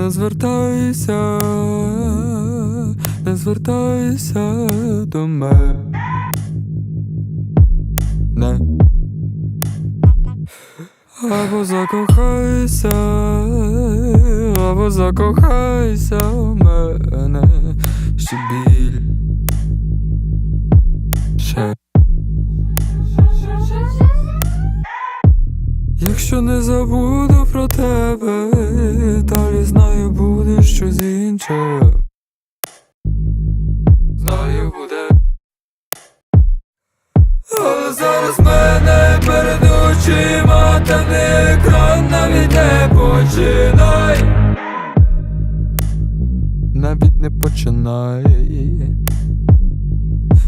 Не звертайся, не звертайся до мене. Або закохайся, або закохайся в мене ще біль. Ще. Якщо не забуду про тебе, щось інше. Знаю буде. Але зараз мене перед очима та не екран навіть не починай. Навіть не починай.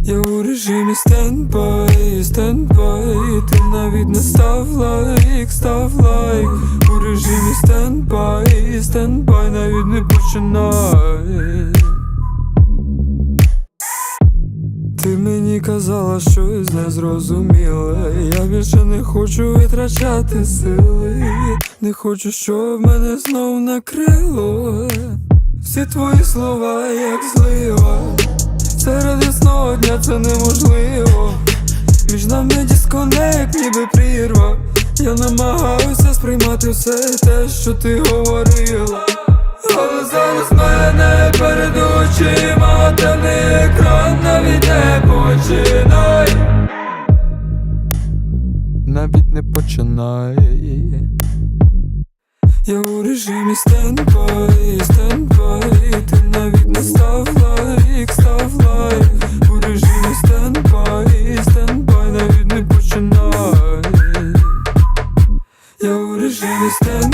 Я у режимі стендбай, стендбай Ти навіть не став лайк, став лайк У режимі стендбай, стендбай Навіть не починай Ти мені казала щось незрозуміле Я більше не хочу витрачати сили Не хочу, щоб мене знов накрило Всі твої слова, як злива Серед ясного дня це неможливо Між нами дисконект, ніби прірва Я намагаюся сприймати все те, що ти говорила. Але зараз мене перед очима темний екран навіть не починай. Навіть не починай. Я у режимі стендбай, у